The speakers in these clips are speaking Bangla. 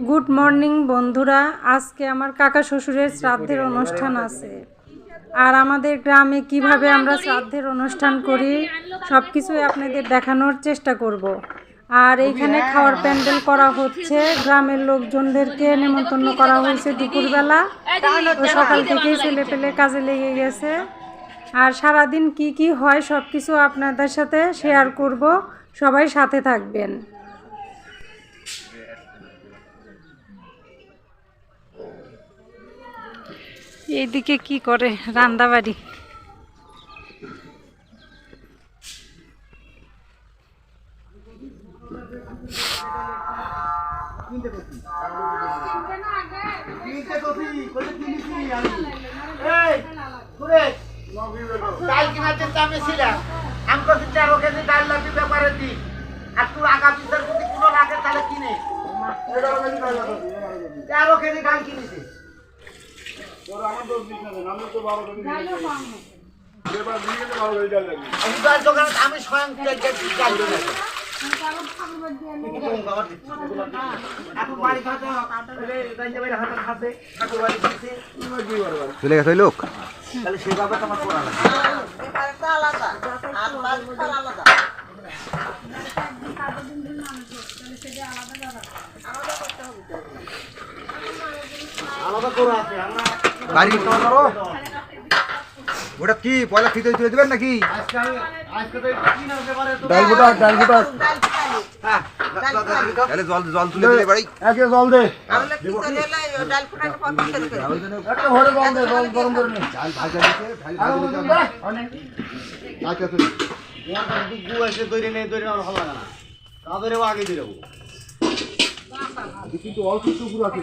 গুড মর্নিং বন্ধুরা। আজকে আমার কাকা শ্বশুরের শ্রাদ্ধের অনুষ্ঠান আছে। আর আমাদের গ্রামে কীভাবে আমরা শ্রাদ্ধের অনুষ্ঠান করি সব কিছুই আপনাদের দেখানোর চেষ্টা করব। আর এইখানে খাওয়ার প্যান্ডেল করা হচ্ছে। গ্রামের লোকজনদেরকে নেমন্তন্ন করা হয়েছে দুপুরবেলা। তো সকাল থেকেই ছেলে পেলে কাজে লেগে গেছে। আর সারাদিন কি কি হয় সব কিছু আপনাদের সাথে শেয়ার করব। সবাই সাথে থাকবেন। এইদিকে কি করে? রান্দাবাড়ি। তিনটে কপি করে কিনেছি আমি এই সুরেশ ডাল কিনার চিন্তা আমি ছিলাম। আমি তো তেরো কেজি ডাল লাগবে ব্যাপারে দি। আর যদি কোনো লাগে তাহলে কিনে। তেরো কেজি ডাল কিনেছি এই ডাল দোকানে আমি স্বয়ং চলে গেছে লোক? তাহলে সেভাবে তোমার করা লাগবে। আলাদা করা আছে আমরা গাড়ি ওটা কি পয়লা খিতে তুলে দেবেন নাকি? ডাল ফুটার ডাল হ্যাঁ তাহলে জল জল তুলে দিলে বাড়ি। একে জল দে। আচ্ছা দিয়ে কিন্তু অল্প টুকুর আছে।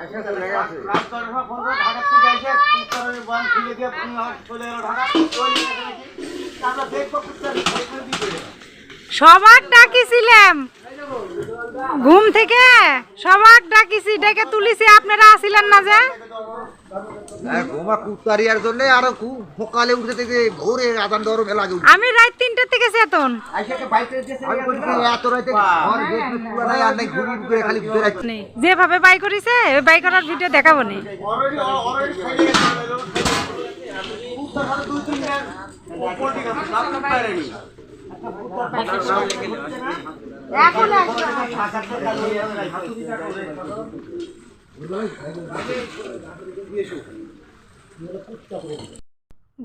আচ্ছা চলে গেছে ঢাকা থেকে এসে কুত্তার বান খুলে দিয়ে তুমি চলে এলো ঢাকা। চলে গেছে নাকি আমরা দেখব কুত্তার ওইখানে দিয়ে দেবে। সবাক ডাকিছিলাম। ঘুম থেকে? সবাক ডাকিছি ডেকে তুলিছি আপনারা আসিলেন না যে? হ্যাঁ গোমা কুত্তারিয়ার জন্য আরও সকালে উঠে থেকে ভোরে আদান দর মেলা লাগে আমি রাত তিনটে থেকে চেতন। যেভাবে বাই করিছে ওই বাই করার ভিডিও দেখাবো নি অলরেডি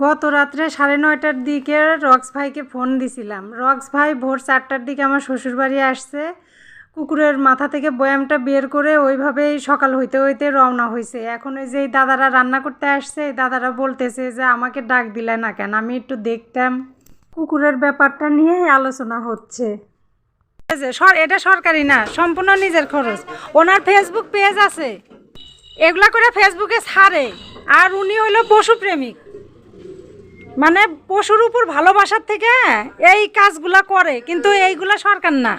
গত রাত্রে সাড়ে নয়টার দিকে রক্স ভাইকে ফোন দিছিলাম। রক্স ভাই ভোর চারটার দিকে আমার শ্বশুরবাড়ি আসছে। কুকুরের মাথা থেকে বয়ামটা বের করে ওইভাবেই সকাল হইতে হইতে রওনা হয়েছে এখন ওই যে দাদারা রান্না করতে আসছে, এই দাদারা বলতেছে যে আমাকে ডাক দিলে না কেন? আমি একটু দেখতাম। কুকুরের ব্যাপারটা নিয়ে আলোচনা হচ্ছে। এটা সরকারি না সম্পূর্ণ নিজের খরচ। ওনার ফেসবুক পেজ আছে। এগুলা করে ফেসবুকে ছাড়ে। আর উনি হইল পশুপ্রেমিক মানে পশুর উপর ভালোবাসার থেকে এই কাজগুলা করে কিন্তু এইগুলা সরকার না।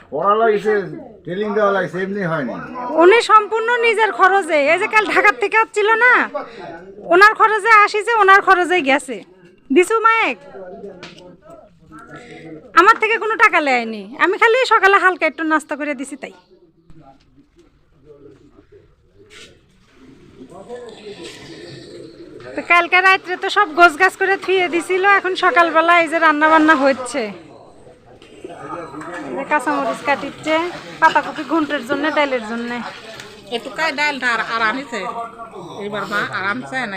উনি সম্পূর্ণ নিজের খরচে এই যে কাল ঢাকার থেকে আসছিল না ওনার খরচে আসিছে ওনার খরচেই গেছে। দিছু মায়েক? আমার থেকে কোনো টাকা লেয়নি। আমি খালি সকালে হালকা একটু নাস্তা করে দিছি তাই। তো কালকে রাত্রে তো সব গোছ গাছ করে থুয়ে দিছিল, এখন সকালবেলা এই যে রান্না বান্না হচ্ছে কাঁচামরিচ কাটিচ্ছে, পাতাকপি ঘুন্টের জন্য, ডাইলের জন্য। এটুকাই ডালটা আর আরাম হয়েছে এইবার মা আরাম চায় না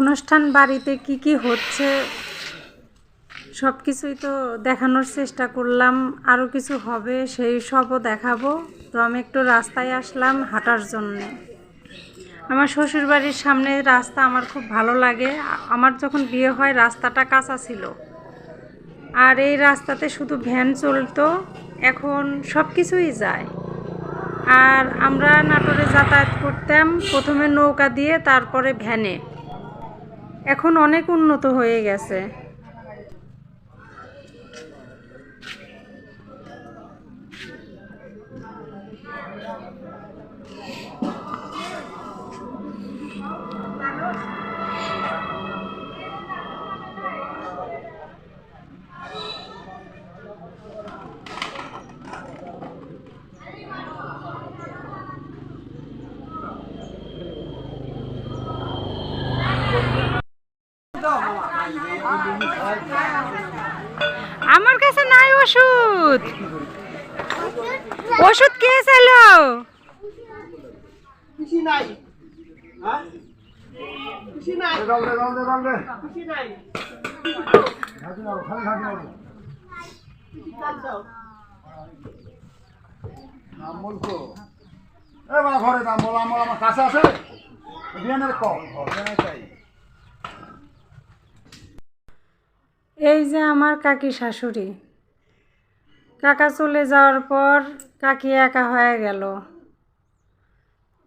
অনুষ্ঠান বাড়িতে কি কি হচ্ছে? সব কিছুই তো দেখানোর চেষ্টা করলাম। আরও কিছু হবে, সেই সবও দেখাবো। তো আমি একটু রাস্তায় আসলাম হাঁটার জন্যে। আমার শ্বশুরবাড়ির সামনে রাস্তা আমার খুব ভালো লাগে। আমার যখন বিয়ে হয় রাস্তাটা কাঁচা ছিল। আর এই রাস্তাতে শুধু ভ্যান চলতো, এখন সব কিছুই যায়। আর আমরা নাটোরে যাতায়াত করতাম প্রথমে নৌকা দিয়ে, তারপরে ভ্যানে। এখন অনেক উন্নত হয়ে গেছে। নাম বলছো এ বাবা ঘরে নাম বল আমার আমার কাছে আছে? বিয়ানের কম বিয়ানের চাই এই যে আমার কাকি শাশুড়ি। কাকা চলে যাওয়ার পর কাকি একা হয়ে গেল।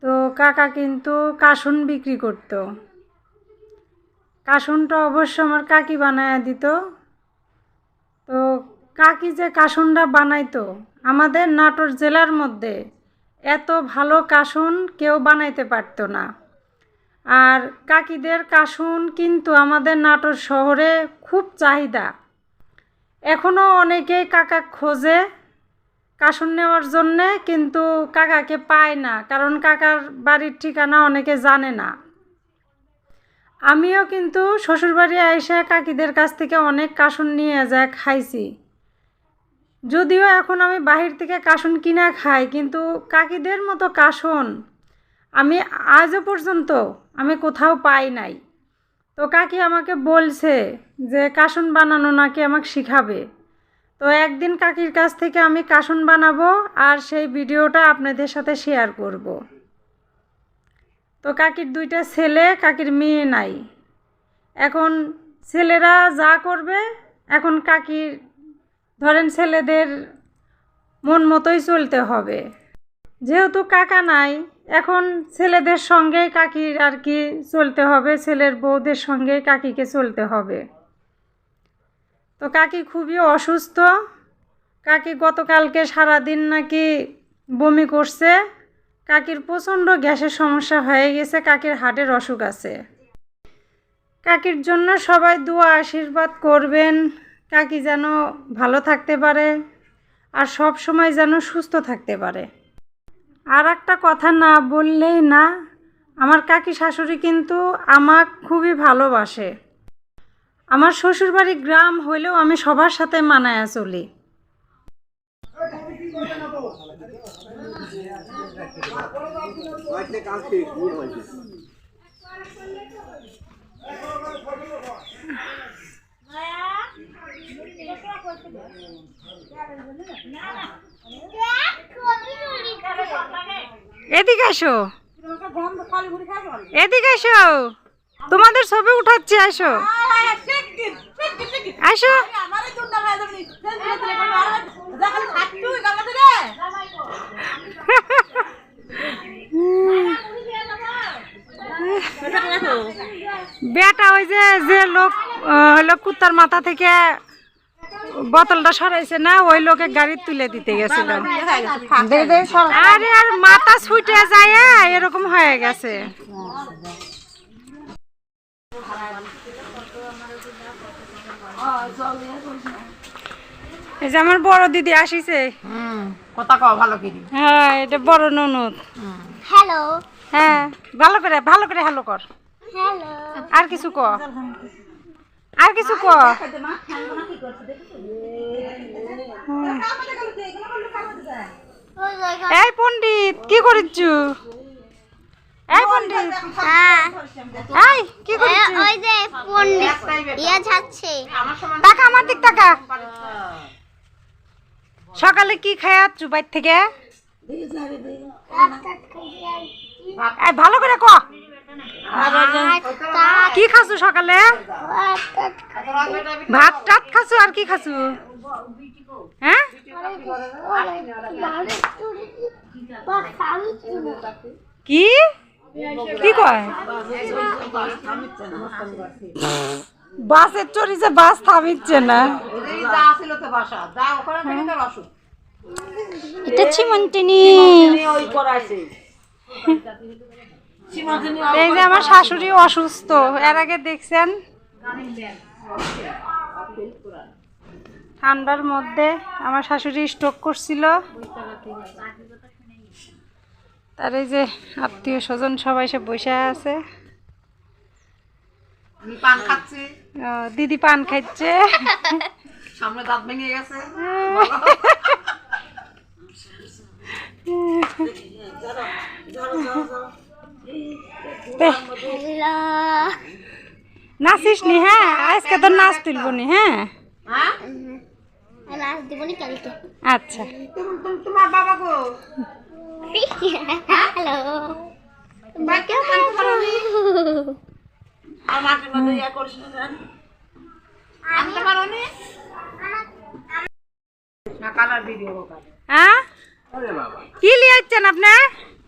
তো কাকা কিন্তু কাসুন বিক্রি করত। কাসুনটা অবশ্য আমার কাকি বানায় দিত। তো কাকি যে কাসুনটা বানাইতো, আমাদের নাটোর জেলার মধ্যে এত ভালো কাসুন কেউ বানাইতে পারতো না। আর কাকিদের কাসুন কিন্তু আমাদের নাটোর শহরে খুব চাহিদা। এখনও অনেকেই কাকা খোঁজে কাসুন নেওয়ার জন্যে, কিন্তু কাকাকে পায় না, কারণ কাকার বাড়ির ঠিকানা অনেকে জানে না। আমিও কিন্তু শ্বশুরবাড়ি আইসা কাকিদের কাছ থেকে অনেক কাসুন নিয়ে যায়, খাইছি। যদিও এখন আমি বাহির থেকে কাসুন কিনা খাই, কিন্তু কাকিদের মতো কাসুন আমি আজও পর্যন্ত আমি কোথাও পাই নাই। তো কাকি আমাকে বলছে যে, কাসুন বানানো নাকি আমাকে শিখাবে? তো একদিন কাকির কাছ থেকে আমি কাসুন বানাবো আর সেই ভিডিওটা আপনাদের সাথে শেয়ার করব। তো কাকির দুইটা ছেলে, কাকির মেয়ে নাই। এখন ছেলেরা যা করবে, এখন কাকির, ধরেন ছেলেদের মন মতোই চলতে হবে। যেহেতু কাকা নাই, এখন ছেলেদের সঙ্গে কাকির আর কি চলতে হবে, ছেলের বউদের সঙ্গে কাকিকে চলতে হবে। তো কাকি খুবই অসুস্থ। কাকি গতকালকে সারাদিন নাকি বমি করছে। কাকির প্রচণ্ড গ্যাসের সমস্যা হয়ে গেছে, কাকির হার্টের অসুখ আছে। কাকির জন্য সবাই দোয়া, আশীর্বাদ করবেন, কাকি যেন ভালো থাকতে পারে আর সব সময় যেন সুস্থ থাকতে পারে। আর একটা কথা না বললেই না, আমার কাকি শাশুড়ি কিন্তু আমাক খুবই ভালোবাসে। আমার শ্বশুরবাড়ি গ্রাম হইলেও আমি সবার সাথে মানায়া চলি। এদিকে আসো। এদিকে আসো। তোমাদের ছবি উঠাচ্ছি, আসো। আসো। বেটা, ওই যে যে লোক হলো কুত্তার মাথা থেকে বোতলটা সরাইছে না ওই লোকে গাড়ি তুলে দিতে গেছিল। আরে আর মাথা ছুটে যায় এরকম হয়ে গেছে। এই যে আমার বড় দিদি আসিছে। কথা কও ভালো করে। হ্যাঁ এটা বড় ননদ। হ্যালো হ্যাঁ ভালো করে ভালো করে হ্যালো কর। হ্যালো আর কিছু ক আর কিছু ক ওই এই পণ্ডিত কি এই পণ্ডিত। হ্যাঁ। এই কি করিচ্ছ? ওই যে পণ্ডিত ইয়ে যাচ্ছে। টাকা আমার দিক টাকা সকালে কি খায়াচ্ছ বাইর থেকে? ভালো করে ক। কি খাসু সকালে? ভাত টাত খাসু আর কি খাসু? হ্যাঁ? কি? কি কয়? বাসের চড়িছে বাস থামিচ্ছে না। এটা চিমন্তিনি এই যে আমার শাশুড়ি অসুস্থ এর আগে দেখছেন? ঠান্ডার মধ্যে আমার শাশুড়ি স্ট্রোক করছিল। তার এই যে আত্মীয় স্বজন সবাই সে বসে আছে। দিদি পান খাচ্ছে সামনে দাঁত ভেঙে গেছে নাচিস নি হ্যাঁ নাচ তুলব নি হ্যাঁ? হ্যাঁ? নাচ দিবনি কালকে। আচ্ছা। তোমার বাবা গো। হ্যালো হ্যাঁ? কি লিয়াচ্ছেন আপনি?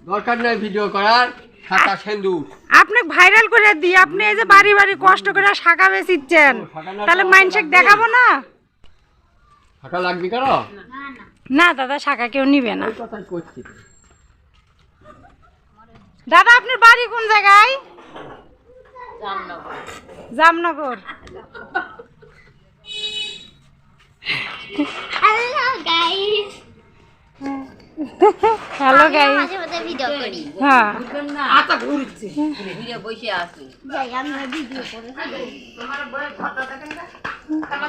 দরকার নাই ভিডিও করার। সাতা সেন্দুর। আপনি ভাইরাল করে দিই আপনি এই যে বাড়ি বাড়ি কষ্ট করে শাখা বেচিচ্ছেন। তাহলে মাইনসেক দেখাবো না? ফাঁকা লাগবে কেন? না দাদা শাখা কেউ নিবে না। দাদা আপনার বাড়ি কোন জায়গায়? জামনগর। হ্যালো গাইস মাঝে মাঝে ভিডিও করি। হ্যাঁ। আচ্ছা ঘুরছি। যাই আমি ভিডিও করি তোমার বই ঘরটা দেখেন না? তাহলে